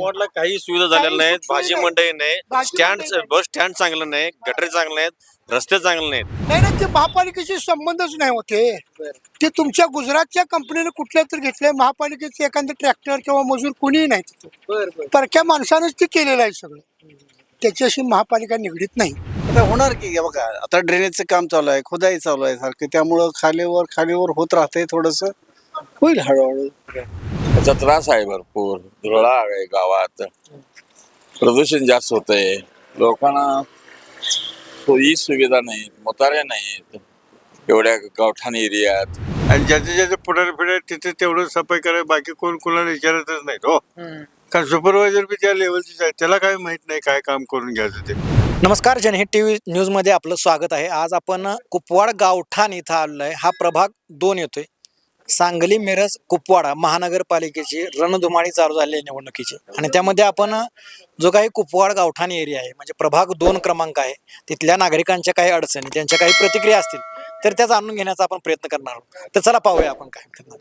कुपवाडला काही सुविधा झालेल्या नाहीत. भाजी मंडई नाही. भाजी स्टँड मंडई नाही. बस स्टँड चांगलं नाही. गटरी चांगले नाहीत. रस्ते चांगले नाहीत. नाही ना ते महापालिकेशी संबंधच नाही होते ते. तुमच्या गुजरातच्या कंपनीने कुठल्या तर घेतलंय. महापालिकेचे एखादं ट्रॅक्टर किंवा मजूर कुणीही नाही तिथं. परक्या माणसानेच ते केलेलं आहे सगळं. त्याच्याशी महापालिका निगडीत नाही. आता होणार की हे बघा आता ड्रेनेजचं काम चालू आहे खुदाई चालू आहे सारखं. त्यामुळं खालीवर खालीवर होत राहतंय थोडस. होईल हळूहळू. त्याचा त्रास आहे भरपूर. धुळा आहे गावात. प्रदूषण जास्त होतंय. लोकांना सोयी सुविधा नाहीत मोताऱ्या नाहीत. एवढ्या गावठाण एरियात. आणि ज्याचे ज्याचे पुढारी फिडारी तिथे तेवढं सफाई करायला बाकी कोण कोणाला विचारतच नाहीत हो. कारण सुपरवायझर बी त्या लेवलचीच आहे त्याला काय माहीत नाही काय काम करून घ्यायचं ते. नमस्कार जनहित टी व्ही न्यूजमध्ये आपलं स्वागत आहे. आज आपण कुपवाड गावठाण इथं आलेलो आहे. हा प्रभाग दोन येतोय. सांगली मिरज कुपवाडा महानगरपालिकेची रणधुमाळी चालू झालेली आहे निवडणुकीची. आणि त्यामध्ये आपण जो काही कुपवाड गावठाण एरिया आहे म्हणजे प्रभाग दोन क्रमांक आहे तिथल्या नागरिकांच्या काही अडचणी त्यांच्या काही प्रतिक्रिया असतील तर त्या जाणून घेण्याचा आपण प्रयत्न करणार आहोत. तर चला पाहूया आपण काय करणार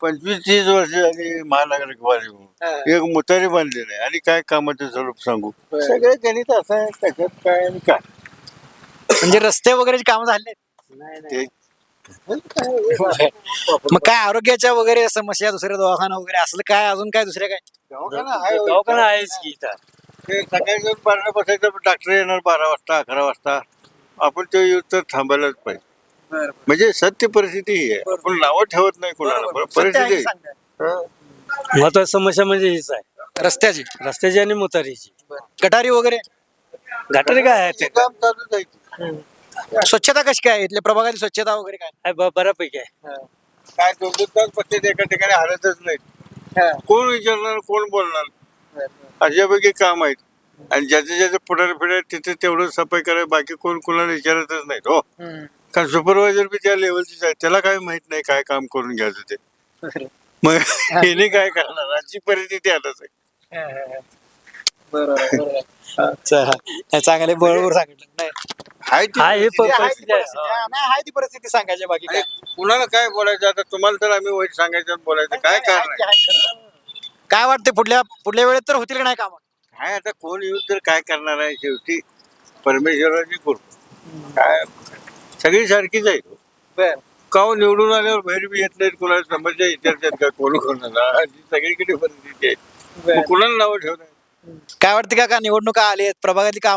पंचवीस तीस वर्ष झाली महानगरपालिका. एक मुतारी बांधली नाही आणि काय कामाचं स्वरूप सांगू? सगळे गणित असं आहे त्याच्यात काय आणि काय? म्हणजे रस्ते वगैरेची कामं झाले ते मग काय आरोग्याच्या वगैरे समस्या दुसऱ्या दवाखाना वगैरे असलं काय? अजून काय दुसऱ्या काय? दवाखाना आहे. दवाखाना आहेच की ते सकाळी जाऊन बारा बसायचं डॉक्टर येणार बारा वाजता अकरा वाजता. आपण ते येऊ तर थांबायलाच पाहिजे. म्हणजे सत्य परिस्थिती ही आहे. आपण नावं ठेवत नाही कोणाला. पण परिस्थिती. महत्वाची समस्या म्हणजे हीच आहे. रस्त्याची. रस्त्याची आणि मुतारीची. गटारी वगैरे? गटारी काय आहे ते काम आहे. की. स्वच्छता कशी काय? इथल्या प्रभागाची स्वच्छता वगैरे काय? आहे ब- बऱ्यापैकी आहे. काय दोन दोन तास पत्ते एका ठिकाणी हलतच नाहीत कोण विचारणार कोण बोलणार? अशापैकी काम आहेत. आणि ज्याचे ज्याचे पुढारी फिडारी तिथे तेवढं सफाई करायला बाकी कोण कोणाला विचारतच नाहीत हो. कारण सुपरवायझर बी त्या लेवलचीच आहे त्याला काय माहीत नाही काय काम करून घ्यायचं ते. मग याने काय करणार? आजची परिस्थिती आताच आहे. चला. नाही, चांगले बरोबर सांगितलं. नाही. हाय ती हा, हे परिस्थिती. आहे. हा, नाही, ती सांगायची बाकी काय. कुणाला काय बोलायचं? आता तुम्हाला तर आम्ही वाईट सांगायचं आणि बोलायचं. काय कारण आहे? काय वाटते पुढल्या पुढल्या वेळेत तर होतील का नाही काम? काय आता कोण येऊन तर काय करणार आहे शेवटी? परमेश्वराची कृपा. काय? सगळी सारखीच आहे. काव निवडून आल्यावर बाहेर बी येत नाहीत? कुणाला समस्या विचारतात का? कोण कोणाला? अशी सगळीकडे परिस्थिती आहे. मग कुणाला नावं ठेवणार? काय वाटते का का निवडणुका आली आहेत प्रभागातली काम?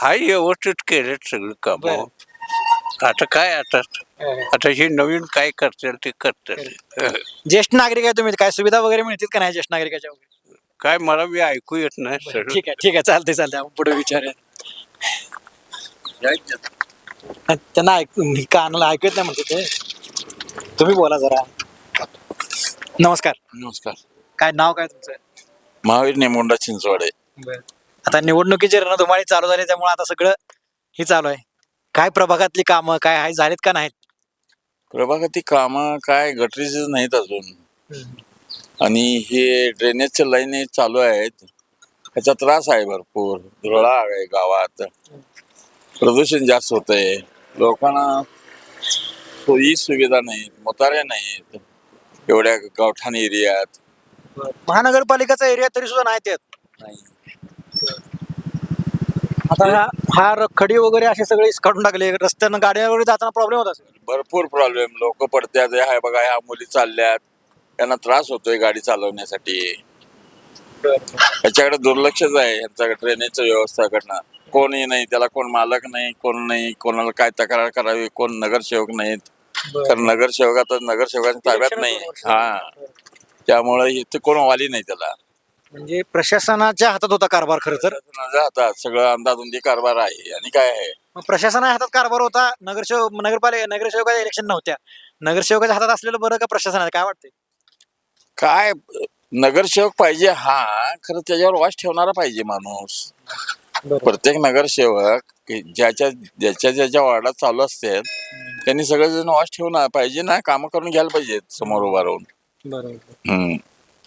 हाय व्यवस्थित केलेत सगळी काम. आता काय आता? आता हे नवीन काय करतील ते करतील. ज्येष्ठ नागरिक आहे तुम्ही काय सुविधा वगैरे मिळतील का नाही ज्येष्ठ नागरिकाच्या वगैरे? काय मला बी ऐकू येत नाही ठीक आहे ठीक आहे चालते चालते आपण पुढे विचारूया. नाही, त्यांना ऐकू मी कानाला ऐकू येत नाही म्हणते ते. तुम्ही बोला जरा. नमस्कार. नमस्कार. काय नाव काय तुमचं? महावीर नेमुंडा चिंचवाडे. आता निवडणुकीची रणधुमाळी चालू झाली त्यामुळे आता सगळं हे चालू आहे. काय प्रभागातली कामं काय आहे झालीत का नाहीत? प्रभागाती कामं काय गटरीचेच नाहीत अजून. आणि हे ड्रेनेजच्या लाईन चालू आहेत. त्याचा त्रास आहे भरपूर. धुळा आहे गावात. प्रदूषण जास्त होतंय. लोकांना सोयी सुविधा नाहीत मोताऱ्या नाहीत. एवढ्या गावठाण एरियात. महानगरपालिकेचा एरिया तरी सुद्धा नाही त्यात. आता हा हा रखडी वगैरे असे सगळे काढून टाकले. रस्त्यानं गाड्या वगैरे जाताना प्रॉब्लेम होत असेल. भरपूर प्रॉब्लेम लोक पडत्यात. हे हाय बघा ह्या मुली चालल्यात. त्यांना त्रास होतोय गाडी चालवण्यासाठी. याच्याकडे दुर्लक्षच आहे. यांचा ड्रेनेजच्या व्यवस्थाकडनं कोणही नाही. त्याला कोण मालक नाही कोण नाही. कोणाला काय तक्रार करावी? कोण नगरसेवक नाहीत. तर नगरसेवक आता नगरसेवकांच्या ताब्यात नाही. हा. त्यामुळे इथे कोण वाली नाही त्याला. म्हणजे प्रशासनाच्या हातात होता कारभार खरं तर? प्रशासनाच्या हातात सगळं अंदाधुंदी कारभार आहे. आणि काय आहे? मग प्रशासनाच्या हातात कारभार होता नगरसेवक नगरपालिका नगरसेवकाच्या इलेक्शन नव्हत्या. नगरसेवकाच्या हातात असलेलं बरं का प्रशासनाचं काय वाटतंय? काय नगरसेवक पाहिजे हा खरं त्याच्यावर वास ठेवणारा पाहिजे माणूस. प्रत्येक नगरसेवक की ज्याच्या ज्याच्या ज्याच्या वार्डात चालू असते त्यांनी सगळेजण वास ठेवणार पाहिजे ना कामं करून घ्यायला पाहिजेत समोर उभा राहून. बरोबर. हम्म.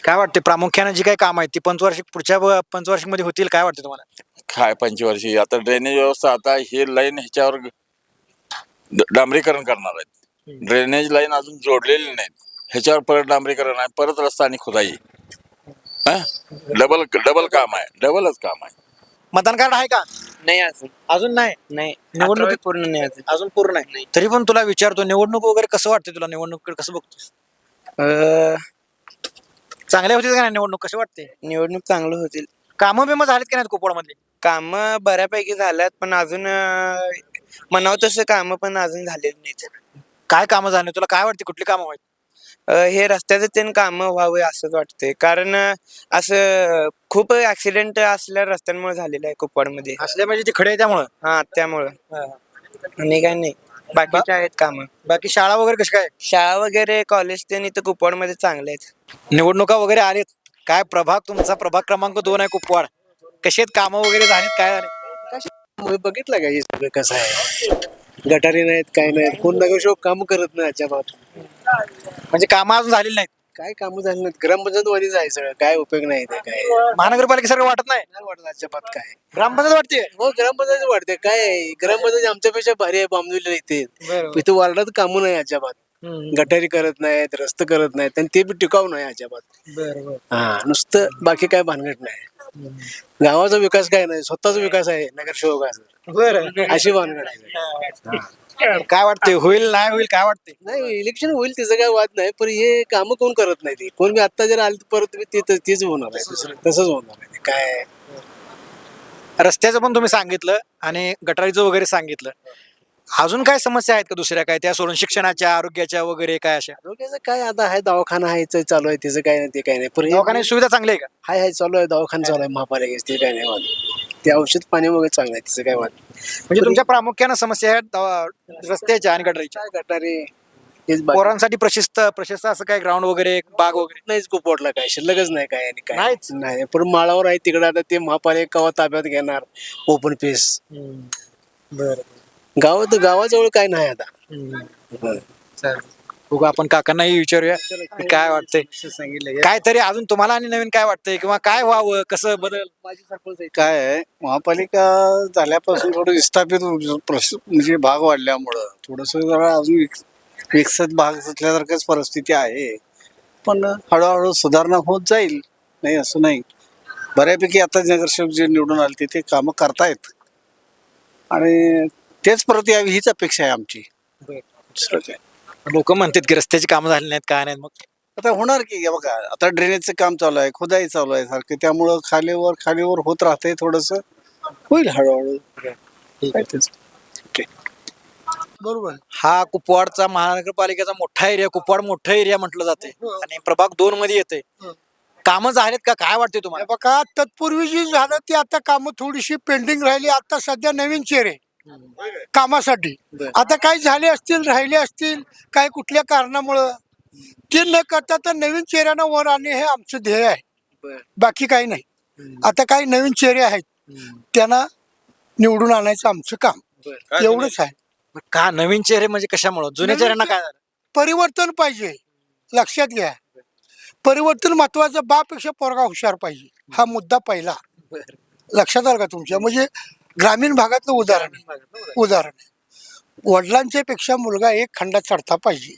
काय वाटते प्रामुख्याने जी काही काम आहेत ती पंचवार्षिक पुढच्या ब- पंचवार्षिकमध्ये होतील काय वाटते तुम्हाला? काय पंचवर्षी आता ड्रेनेज व्यवस्था आता हे लाईन ह्याच्यावर ड- डांबरीकरण करणार आहेत. ड्रेनेज लाईन अजून जोडलेली नाहीत. ह्याच्यावर परत डांबरीकरण आहे परत रस्ता आणि खुदाई डबल डबल काम आहे डबलच काम आहे. मतदान कार्ड आहे का? नाही अजून. अजून नाही? नाही. अठरावी पूर्ण नाही अजून. अजून पूर्ण नाही. तरी पण तुला विचारतो निवडणूक वगैरे कसं वाटते तुला? निवडणूक कसं बघतोस? चांगल्या होती का नाही निवडणूक? कशी वाटते? निवडणूक चांगलं होतील. कामं बिमं झालीत की नाही कुपवाड मधली काम बऱ्यापैकी झाल्यात पण अजून अं, म्हणावं तसं काम पण अजून झालेली नाहीत. काय कामं झाली? तुला काय वाटते? कुठली कामं व्हायची? अं, हे रस्त्याचं ते काम व्हावे असंच वाटतंय. कारण अं, असं खूप ऍक्सिडेंट असल्या रस्त्यांमुळे झालेलं आहे कुपवाडमध्ये. असल्या म्हणजे ती खडे त्यामुळं? हा त्यामुळं. आणि काय नाही. बाकीचे आहेत काम. बाकी शाळा वगैरे कशी काय? शाळा वगैरे कॉलेज ते इथं कुपवाडमध्ये चांगले आहेत. निवडणुका वगैरे आलेत? काय प्रभाग तुमचा? प्रभाग क्रमांक दोन आहे कुपवाड. कशी आहेत कामं वगैरे झालीत? काय झाले? बघितलं का हे सगळं कसं आहे? गटारी नाहीत काय नाहीत. कोण नगरसेवक काम करत नाही अजिबात म्हणजे कामं अजून झालेली नाहीत? काय काम झाली नाहीत? ग्रामपंचायत वाणीच आहे सगळं. काय उपयोग नाही ते काय? महानगरपालिकेसारखं वाटत नाही? नाही वाटत अजिबात काय. ग्रामपंचायत वाटते? हो ग्रामपंचायत वाटते काय आहे? ग्रामपंचायत आमच्यापेक्षा भारी आहे बांबलेले इथे. इथे वार्डात कामं नाही अजिबात. गटारी करत नाहीत रस्ते करत नाहीत आणि ते बी टिकाऊ नाही अजिबात. हा नुसतं बाकी काय भानगड नाही. गावाचा विकास काय नाही स्वतःचा विकास आहे नगरसेवकाचा. अशी भानगड आहे. काय वाटते होईल नाही होईल काय वाटते नाही इलेक्शन होईल त्याचं काय वाद नाही पण हे काम कोण करत नाही ते. कोण मी आता जर आलं तर परत मी ते तेच होणार आहे दुसरं तसंच होणार आहे ते. काय? रस्त्याचं पण तुम्ही सांगितलं आणि गटारीचं वगैरे सांगितलं. अजून काय समस्या आहेत का दुसऱ्या काय? त्या सोडून शिक्षणाच्या आरोग्याच्या वगैरे काय अशा? आरोग्याचं काय आता आहे दवाखाना आहे ते चालू आहे त्याचं काय नाही ते काय नाही. पण हे- दवाखान्याची सुविधा चांगली आहे का? हाय हाय चालू आहे दवाखाना चालू आहे महापालिकेचं ते काय नाही वाद ते औषध पाणी वगैरे चांगलं आहे त्याचं काय वाद म्हणजे तुमच्या प्रामुख्यानं समस्या आहेत दवा- रस्त्याच्या आणि गटारीच्या? काय गटारी? हेच बाकी. पोरांसाठी प्रशस्त प्रशस्त असं काय ग्राउंड वगैरे बाग वगैरे? नाहीच कुपोटला काय शिल्लकच नाही काय आणि काय. नाहीच? नाही पण माळावर आहे तिकडे आता ते महापालिका ताब्यात घेणार? ओपन पेस गावात गावाजवळ काय नाही आता. हं. बघू आपण काकांनाही विचारूया की काय वाटतंय. काय तरी अजून तुम्हाला आणि नवीन काय वाटतंय किंवा काय व्हावं कसं बदल? काय आहे? महापालिका झाल्यापासून थोडं विस्थापित प्रश- म्हणजे भाग वाढल्यामुळं. थोडस जरा अजून विक- विकसित भाग असल्यासारखंच परिस्थिती आहे. पण हळूहळू सुधारणा होत जाईल नाही असं नाही. बऱ्यापैकी आता नगरसेवक जे निवडून आले ते कामं करतायत. आणि तेच परत यावी हीच अपेक्षा आहे आमची. दुसरं काय लोक म्हणतात की रस्त्याची कामं झाली नाहीत काय नाहीत मग? आता होणार की हे बघा आता ड्रेनेजचं काम चालू आहे खुदाई चालू आहे सारखं. त्यामुळं खालीवर खालीवर होत राहतंय थोडस. होईल हळूहळू. काय तेच. बरोबर. हा कुपवाडचा महानगरपालिकेचा मोठा एरिया कुपवाड मोठा एरिया म्हटलं जाते आणि प्रभाग दोन मध्ये येते कामं झालेत का? काय वाटते हे तुम्हाला बघा तत्पूर्वी जी झालं ती आता कामं थोडीशी पेंडिंग राहिली. आता सध्या नवीन चेहरे कामासाठी. आता काही झाले असतील राहिले असतील काही कुठल्या कारणामुळं? ते न करता तर नवीन चेहऱ्यानं वर आणणे हे आमचं ध्येय आहे. बाकी काही नाही. आता काही नवीन चेहरे आहेत त्यांना निवडून आणायचं आमचं काम. एवढंच आहे. का नवीन चेहरे म्हणजे कशामुळं? जुन्या चेहऱ्यांना काय परिवर्तन पाहिजे. लक्षात घ्या. परिवर्तन महत्वाचं बापेक्षा पोरगा हुशार पाहिजे. हा मुद्दा पहिला. लक्षात आलं का तुमच्या? म्हणजे ग्रामीण भागातलं उदाहरण आहे. उदाहरण आहे. वडिलांच्या पेक्षा मुलगा एक खंडात चढता पाहिजे.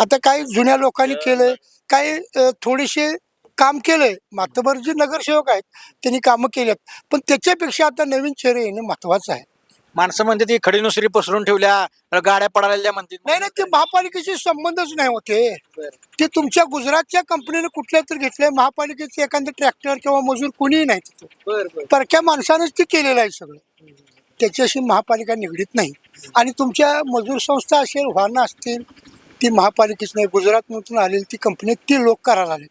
आता काही जुन्या लोकांनी केलंय काही थोडेसे काम केलंय. मातबर जे नगरसेवक आहेत त्यांनी कामं केलेत. पण त्याच्यापेक्षा आता नवीन चेहरे येणं महत्वाचं आहे. माणसं म्हणते ती खडी नुसरी पसरून ठेवल्या गाड्या पडायला म्हणते नाही नाही ते महापालिकेशी संबंधच नाही होते ते तुमच्या गुजरातच्या कंपनीने कुठल्या तर घेतलंय महापालिकेचे एखादं ट्रॅक्टर किंवा मजूर कुणीही नाही तिथं. परक्या माणसानंच ते केलेलं आहे सगळं. त्याच्याशी महापालिका निगडीत नाही. आणि तुमच्या मजूर संस्था असेल वाहनं असतील ती महापालिकेच नाही गुजरातमधून आलेली ती कंपनी ती लोक करायला आले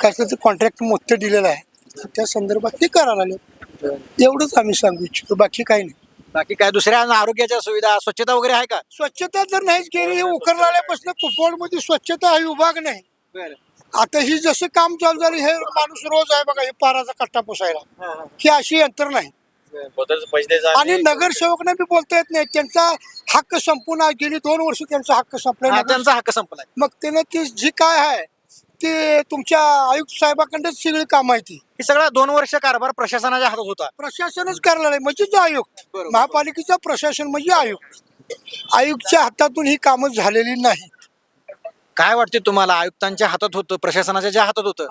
काय त्याचं कॉन्ट्रॅक्ट मोठं दिलेलं आहे त्या संदर्भात ते करायला आले एवढंच आम्ही सांगू इच्छितो बाकी काही नाही. बाकी काय दुसऱ्या आरोग्याच्या सुविधा स्वच्छता वगैरे आहे का? स्वच्छता जर नाहीच केली हे उकरलाल्यापासून कुपवाडमध्ये स्वच्छता हा विभाग नाही. आता ही जसं काम चालू झालं हे माणूस रोज आहे बघा हे पाराचा कट्टा पुसायला. ही अशी यंत्र नाही. आणि नगरसेवकना बी बोलता येत नाही. त्यांचा हक्क संपून. गेली दोन वर्ष त्यांचा हक्क संपला हा, नाही. त्यांचा हक्क संपलाय. मग त्याने ती जी काय आहे ते तुमच्या आयुक्त साहेबाकडंच सगळी काम आहे ती. हे सगळा दोन वर्ष कारभार प्रशासनाच्या हातात होता. प्रशासनच करायला आहे. म्हणजे जो आयुक्त. महापालिकेचा प्रशासन म्हणजे आयुक्त. आयुक्तच्या हातातून ही कामं झालेली नाही काय वाटते तुम्हाला? आयुक्तांच्या हातात होतं प्रशासनाच्या ज्या हातात होतं.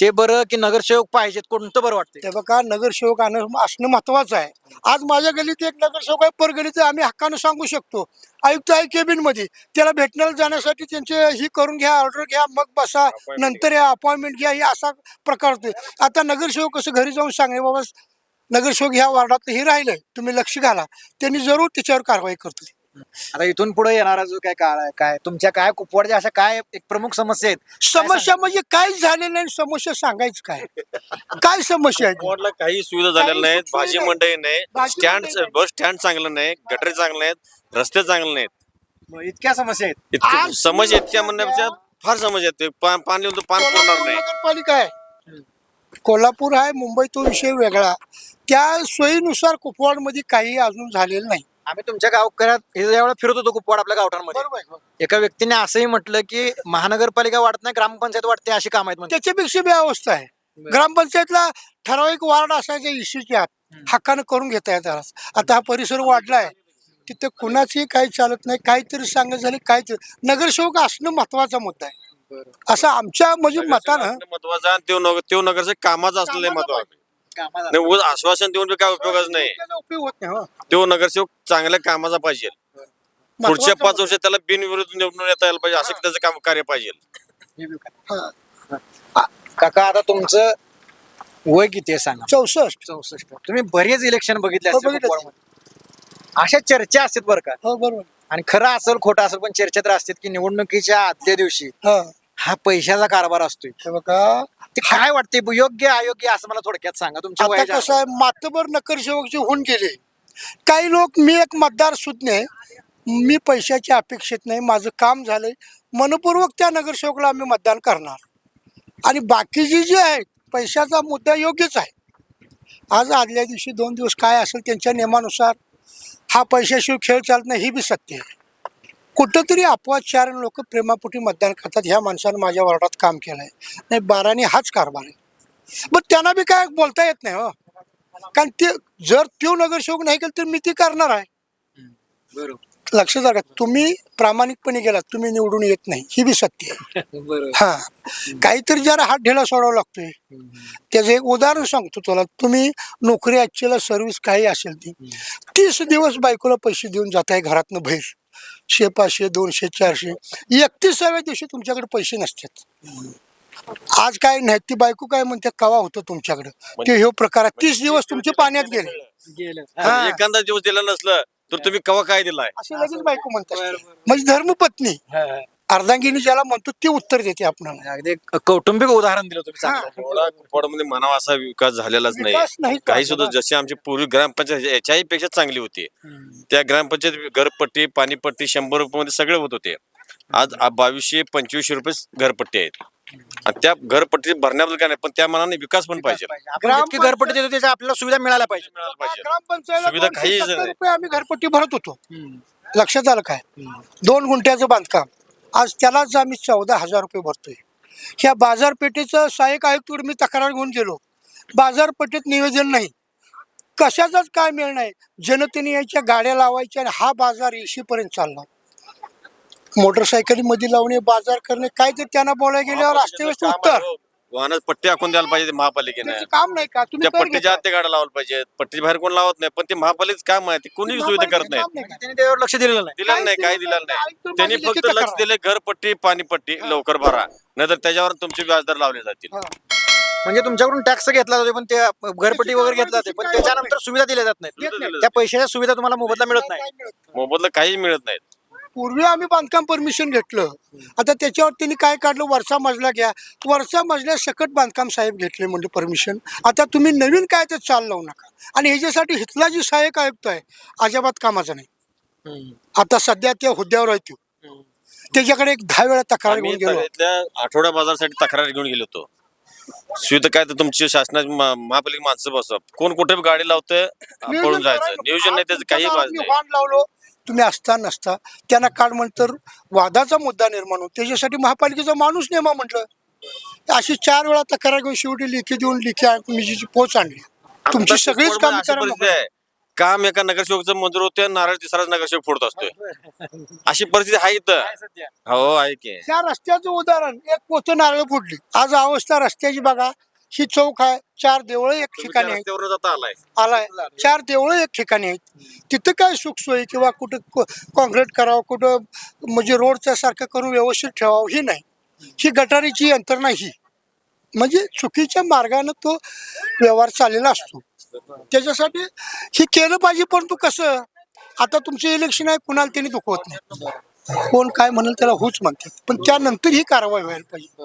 ते बरं की नगरसेवक पाहिजेत कोणतं बरं वाटतंय. ते बघा नगरसेवक आणणं असणं महत्वाचं आहे. आज माझ्या गलीत एक नगरसेवक आहे पर गलीत आम्ही हक्कानं सांगू शकतो. आयुक्त आहे केबिनमध्ये त्याला भेटण्याला जाण्यासाठी त्यांचे ही करून घ्या ऑर्डर घ्या मग बसा नंतर या अपॉइंटमेंट घ्या हे असा प्रकार होते आता नगरसेवक कसं घरी जाऊन सांगे बाबा नगरसेवक ह्या वार्डात हे राहिलंय तुम्ही लक्ष घाला. त्यांनी जरूर त्याच्यावर कारवाई करतो आता इथून पुढे येणारा जो काय काळ आहे काय तुमच्या काय कुपवाडच्या अशा काय एक प्रमुख समस्या आहेत? समस्या म्हणजे काहीच झालेलं नाही समस्या सांगायचं काय? काय समस्या आहे? काही सुविधा झालेल्या नाहीत भाजी नाही. मंडई नाही भाजी स्टँड मंडई नाही. बस स्टँड चांगलं नाही गटरे चांगले नाहीत रस्ते चांगले नाहीत. मग इतक्या समस्या आहेत. इतकं आज समस्या इतक्या म्हणण्यापेक्षा फार समस्या आहेत. पा- पाणी येऊन तर पान कोल्हापूर नाही. नगरपालिका आहे. कोल्हापूर आहे मुंबई तो विषय वेगळा. त्या सोयीनुसार कुपवाडमध्ये काही अजून झालेलं नाही. आम्ही तुमच्या गावकऱ्यात हे ज्यावेळेला फिरत होतो कुपवाड आपल्या गावठांमध्ये बरोबर. एका व्यक्तीने असंही म्हटलं की महानगरपालिका वाढत नाही ग्रामपंचायत वाढते अशी काम आहेत म्हणजे त्याच्यापेक्षा बी अवस्था आहे. ग्रामपंचायतला ठराविक वार्ड असायच्या इश्यूच्या आत हक्कानं करून घेता येतात आता हा परिसर वाढलाय तिथे कुणाचंही काही चालत नाही काहीतरी सांगत झाले काहीतरी. नगरसेवक असणं महत्त्वाचा मुद्दा आहे. असं आमच्या म्हणजे मतानं महत्त्वाचा आणि त्यो नगर त्यो नगरचं कामाचं असलेलं महत्वाचं नाही उगाच आश्वासन देऊन बी काय उपयोगच नाही. त्याचा उपयोग होत नाही हो. तो नगरसेवक चांगल्या कामाचा पाहिजे. पुढच्या महत्त्वाचा पाच वर्षात त्याला बिनविरोध निवडून येता यायला पाहिजे असं त्याचं काम कार्य पाहिजे. हा. काका आता तुमचं वय किती आहे सांगा? चौसष्ट. चौसष्ट. तुम्ही बरेच इलेक्शन बघितले हो, असतील बघितले. कुपवाडमध्ये. अशा चर्चा असतात बरं का? हो बरोबर. आणि खरं असेल खोटं असेल पण चर्चा तर असतात की निवडणुकीच्या आदल्या दिवशी हा. हा पैशाचा कारभार असतोय. हे बघा ते काय वाटते योग्य अयोग्य असं मला थोडक्यात सांगा. तुमच्या आता वयाच्या कसं आहे मातबर नगरसेवक जे होऊन गेले. काही लोक मी एक मतदार सुज्ञ मी पैशाच्या अपेक्षेत नाही. माझं काम झालंय. मनपूर्वक त्या नगरसेवकला आम्ही मतदान करणार. आणि बाकीचे जे आहेत पैशाचा मुद्दा योग्यच आहे. आज आदल्या दिवशी दोन दिवस काय असेल त्यांच्या नियमानुसार हा पैशाशिवाय खेळ चालत नाही ही बी सत्य आहे. कुठंतरी अपवाद चार लोक प्रेमापोटी मतदान करतात. ह्या माणसानं माझ्या वार्डात काम केलंय. नाही बाराने हाच कारभार आहे. मग त्यांना बी काय बोलता येत नाही हो. कारण ते जर तो नगरसेवक नाही केलं तर मी ती करणार आहे. लक्षात आलं का? तुम्ही प्रामाणिकपणे गेलात तुम्ही निवडून येत नाही. ही बी सत्य आहे. हा. काहीतरी जरा हात ढेला सोडावा लागतोय. त्याचं एक उदाहरण सांगतो तुला. तुम्ही नोकरी ऍक्च्युअल सर्व्हिस काही असेल ती तीस दिवस बायकोला पैसे देऊन जाताय घरातनं बाहेर. शे पाचशे दोनशे चारशे. एकतीसाव्या दिवशी तुमच्याकडे पैसे नसतात. आज काय नाही ती बायको काय म्हणते कवा होतं तुमच्याकडे? ते ह्यो प्रकार. तीस दिवस तुमचे पाण्यात गेले. हा. एखादा दिवस दिला नसलं तर तुम्ही कवा काय दिलाय? असे लगेच बायको म्हणतात. म्हणजे धर्मपत्नी. अर्धांगिनी ज्याला म्हणतो ते उत्तर देते आपणाला. अगदी एक कौटुंबिक उदाहरण दिलं तुम्ही चांगलं. कुपवाडामध्ये म्हणावा असा विकास झालेलाच नाही. विकास नाही काही सुद्धा जशी आमची पूर्वी ग्रामपंचायत याच्याही पेक्षा चांगली होती. त्या ग्रामपंचायत घरपट्टी पाणीपट्टी शंभर रुपये मध्ये सगळे होत होते. आज आ- बावीसशे पंचवीसशे रुपये घरपट्टी आहेत. आणि त्या घरपट्टी भरण्याबद्दल काय नाही पण त्या मनाने विकास पण पाहिजे. आपण जितकी घरपट्टी देतो त्याच्या आपल्याला सुविधा मिळाल्या पाहिजे. मिळायला पाहिजे. ग्रामपंचायत सुविधा काहीच नाही. रुपये आम्ही घरपट्टी भरत होतो. लक्षात आलं काय? दोन गुंठ्याचं बांधकाम. आज त्यालाच आम्ही चौदा हजार रुपये भरतोय. ह्या बाजारपेठेचं सहाय्यक आयुक्तकडे मी तक्रार घेऊन गेलो. बाजारपेठेत नियोजन नाही. कशाचाच काय मिळ नाही. जनतेने यायच्या गाड्या लावायच्या आणि हा बाजार एशी पर्यंत चालला. मोटरसायकलीमध्ये लावणे बाजार करणे काय ते त्यांना बोलायला गेल्यावर अस्तव्यस्त उत्तर. वाहनात पट्टी आखून द्यायला पाहिजे महापालिकेने. त्याचं काम नाही का? तुम्ही त्या कर पट्टीच्या आत ते गाड्या लावायला पाहिजे पट्टी बाहेर कोण लावत नाही पण ते महापालिकेचं काम आहे ते कोणी सुविधा करत नाही काम नाही का? त्यांनी त्यावर लक्ष दिलेलं नाही. दिलेलं नाही काही दिलेलं नाही. त्यांनी फक्त लक्ष. दिले घरपट्टी पाणीपट्टी लवकर भरा. नाहीतर त्याच्यावर तुमचे व्याजदर लावले जातील. म्हणजे तुमच्याकडून टॅक्स घेतला जातो पण ते घरपट्टी वगैरे घेतला जाते पण त्याच्यानंतर सुविधा दिल्या जात नाहीत. नाही. त्या पैशाच्या सुविधा तुम्हाला मोबदला मिळत नाही. काय मिळत नाही. मोबदला काही मिळत नाहीत. पूर्वी आम्ही बांधकाम परमिशन घेतलं. आता त्याच्यावर त्यांनी काय काढलं? वरचा मजला घ्या. वरचा मजल्या सकट बांधकाम साहेब घेतले म्हणजे परमिशन आता तुम्ही नवीन काय ते चाल लावू नका. आणि ह्याच्यासाठी हिथला जी सहाय्यक आयुक्त आहे अजिबात कामाचा नाही. आता सध्या त्या हुद्द्यावर आहे तो त्याच्याकडे एक दहा वेळा तक्रार घेऊन गेलो. आठवडा बाजारसाठी तक्रार घेऊन गेलो होतो. सुविधा काय तर तुमची शासनाची महापालिका माणसं बसव कोण कुठे गाडी लावतंय पळून जायचं. नियोजन नाही त्याचं काही लावलो. तुम्ही असता नसता त्यांना काढ म्हणतर वादाचा मुद्दा निर्माण होतो. त्याच्यासाठी महापालिकेचा माणूस नेमा म्हटलं. अशी चार वेळा तक्रार घेऊन शेवटी लेखी देऊन लेखी जी पोच आणली. तुमची सगळीच कामं काम एका नगरसेवकचं मंजूर होते नारळ तिसराच नगरसेवक फोडत असतोय. अशी परिस्थिती आहे इथं. हो आहे की. त्या रस्त्याचं उदाहरण एक पोतं नारळ फुटली आज अवस्था रस्त्याची बघा. ही चौक आहे. चार देवळं एक ठिकाणी आहेत. रस्त्यावर जाता आलाय. आलाय. चार देवळं एक ठिकाणी आहेत. तिथं काय सुखसोयी किंवा कुठं कॉन्क्रीट करावं कुठं म्हणजे रोडच्या सारखं करून व्यवस्थित ठेवावं ही नाही. ही गटारीची यंत्रणा ही. म्हणजे चुकीच्या मार्गानं तो व्यवहार चाललेला असतो. त्याच्यासाठी हे केलं पाहिजे परंतु कसं? आता तुमचं इलेक्शन आहे कुणाला त्यांनी दुखवत नाही. कोण काय म्हणेल त्याला होच म्हणतात. पण त्यानंतर ही कारवाई व्हायला पाहिजे.